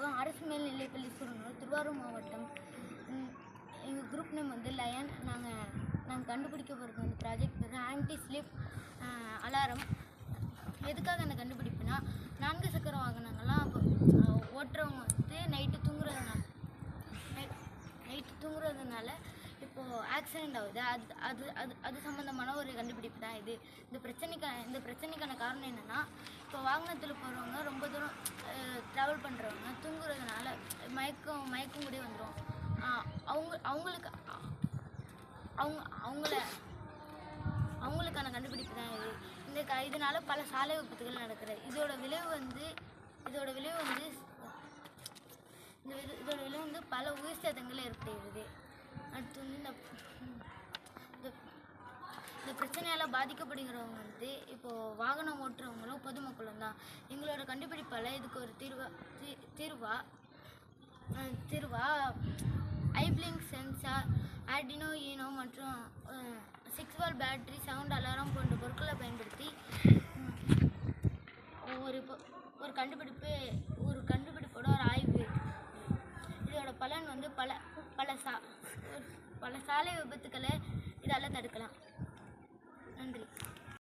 வணக்கம் அரசு மேல்நிலைப்பள்ளி சுரனூர் திருவாரூர் மாவட்டம். எங்கள் குரூப் நேம் வந்து லயன் நாங்கள் நாங்கள் கண்டுபிடிக்க போகிறது வந்து ப்ராஜெக்ட் பேர் ஆன்டி ஸ்லிப் அலாரம் எதுக்காக அந்த கண்டுபிடிப்புனா நான்கு சக்கர வாகனங்கள்லாம் இப்போ ஓட்டுறவங்க வந்து நைட்டு தூங்குறதுனால நைட் நைட்டு தூங்குறதுனால இப்போது ஆக்சிடெண்ட் ஆகுது. அது அது அது அது சம்மந்தமான ஒரு கண்டுபிடிப்பு தான் இது. இந்த பிரச்சனைக்கான இந்த பிரச்சனைக்கான காரணம் என்னென்னா இப்போ வாகனத்தில் போகிறவங்க ரொம்ப தூரம் ட்ராவல் பண்ணுறவங்க மயக்கம் மயக்கம் கூட வந்துடும் அவங்க அவங்களுக்கு அவங்க அவங்கள அவங்களுக்கான கண்டுபிடிப்பு தான் இது. இந்த க இதனால் பல சாலை விபத்துகள் நடக்கிறது. இதோட விளைவு வந்து இதோட விளைவு வந்து இந்த இது இதோட விளைவு வந்து பல உயிர் சேதங்கள் ஏற்படுகிறது அடுத்து வந்து இந்த இந்த- இந்த பிரச்சனையால் பாதிக்கப்படுகிறவங்க வந்து இப்போது வாகனம் ஓட்டுறவங்களும் பொதுமக்களும் தான். எங்களோட கண்டுபிடிப்பால் இதுக்கு ஒரு தீர்வா தீ தீர்வா திருவா. Eye blink sensor Arduino Uno மற்றும் six volt battery sound alarm போன்ற பொருட்களை பயன்படுத்தி ஒரு பொ- ஒரு கண்டுபிடிப்பு ஒரு கண்டுபிடிப்போட ஒரு ஆய்வு. இதோட பலன் வந்து பல பல சா பல சாலை விபத்துக்களை இதால் தடுக்கலாம்.